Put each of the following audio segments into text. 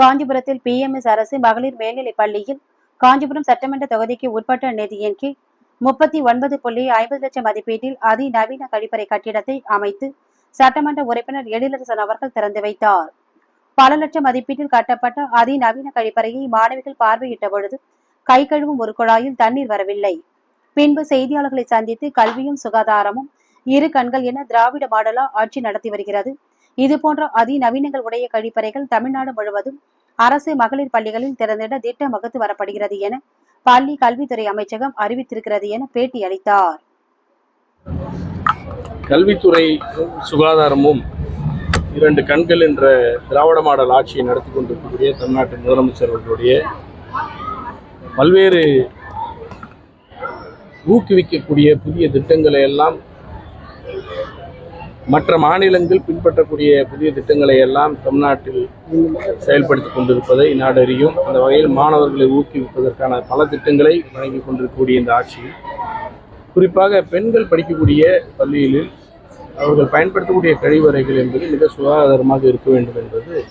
காஞ்சிபுரத்தில் பிஎம்எஸ் அரசு மகளிர் மேல்நிலைப் பள்ளியில் காஞ்சிபுரம் சட்டமன்ற தொகுதிக்கு உட்பட்ட நிதியின் கீழ் முப்பத்தி ஒன்பது புள்ளி ஐம்பது லட்சம் மதிப்பீட்டில் அதிநவீன கழிப்பறை கட்டிடத்தை அமைத்து சட்டமன்ற உறுப்பினர் எழிலரசன் அவர்கள் திறந்து வைத்தார். பல லட்சம் மதிப்பீட்டில் கட்டப்பட்ட அதிநவீன கழிப்பறையை மாணவிகள் பார்வையிட்ட பொழுது கை கழுவும் ஒரு குழாயில் தண்ணீர் வரவில்லை. பின்பு செய்தியாளர்களை சந்தித்து கல்வியும் சுகாதாரமும் இரு கண்கள் என திராவிட மாடலா ஆட்சி நடத்தி வருகிறது. இது போன்ற அதிநவீனங்கள் உடைய கழிப்பறைகள் தமிழ்நாடு முழுவதும் அரசு மகளிர் பள்ளிகளில் திறந்திட திட்டம் வகுத்து வரப்படுகிறது என பள்ளி கல்வித்துறை அமைச்சகம் அறிவித்திருக்கிறது என பேட்டி அளித்தார் கல்வித்துறை சுகாதாரமும் இரண்டு கண்கள் என்ற திராவிட மாடல் ஆட்சியை நடத்தி கொண்டிருக்கக்கூடிய தமிழ்நாட்டு முதலமைச்சர் அவர்களுடைய பல்வேறு ஊக்குவிக்கக்கூடிய புதிய திட்டங்களை எல்லாம் மற்ற மாநிலங்கள் பின்பற்றக்கூடிய புதிய திட்டங்களை எல்லாம் தமிழ்நாட்டில் செயல்படுத்தி கொண்டிருப்பதை நாடறியும். அந்த வகையில் மாணவர்களை ஊக்குவிப்பதற்கான பல திட்டங்களை வழங்கி கொண்டிருக்கக்கூடிய இந்த ஆட்சியில் குறிப்பாக பெண்கள் படிக்கக்கூடிய பள்ளியில் அவர்கள் பயன்படுத்தக்கூடிய கழிவறைகள் என்பது மிக சுகாதாரமாக இருக்க வேண்டும் என்பது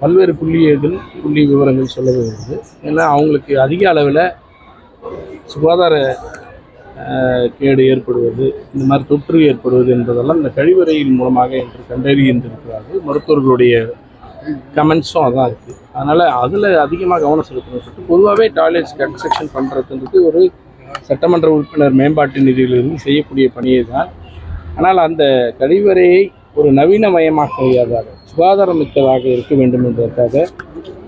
பல்வேறு புள்ளியர்கள் புள்ளி விவரங்கள் சொல்ல வருகிறது ஏன்னா அவங்களுக்கு அதிக அளவில் சுகாதார கேடு ஏற்படுவது இந்த மாதிரி தொற்று ஏற்படுவது என்பதெல்லாம் இந்த கழிவறையின் மூலமாக என்று கண்டறிந்திருக்கிறார்கள் மருத்துவர்களுடைய கமெண்ட்ஸும் அதான் இருக்குது அதனால் அதில் அதிகமாக கவனம் செலுத்தணும் சொல்லிட்டு பொதுவாகவே டாய்லெட்ஸ் கன்ஸ்ட்ரக்ஷன் பண்ணுறதுன்றது ஒரு சட்டமன்ற உறுப்பினர் மேம்பாட்டு நிதியிலிருந்து செய்யக்கூடிய பணியை தான். ஆனால் அந்த கழிவறையை ஒரு நவீனமயமாக்கியதாக சுகாதாரமிக்கதாக இருக்க வேண்டும் என்பதற்காக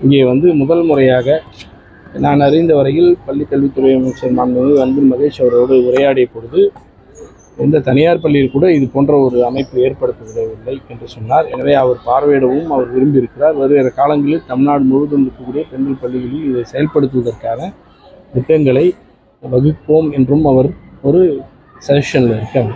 இங்கே வந்து முதல் முறையாக நான் அறிந்த வரையில் பள்ளி கல்வித்துறை அமைச்சர் மாண்புமிகு அன்பில் மகேஷ் அவரோடு உரையாடிய பொழுது எந்த தனியார் பள்ளியில் கூட இது போன்ற ஒரு அமைப்பு ஏற்படுத்தப்படவில்லை என்று சொன்னார். எனவே அவர் பார்வையிடவும் அவர் விரும்பியிருக்கிறார். வருகிற காலங்களில் தமிழ்நாடு முழுவதும் இருக்கக்கூடிய பெண்கள் பள்ளிகளில் இதை செயல்படுத்துவதற்கான திட்டங்களை வகுப்போம் என்றும் அவர் ஒரு சஜஷனில் இருக்கார்.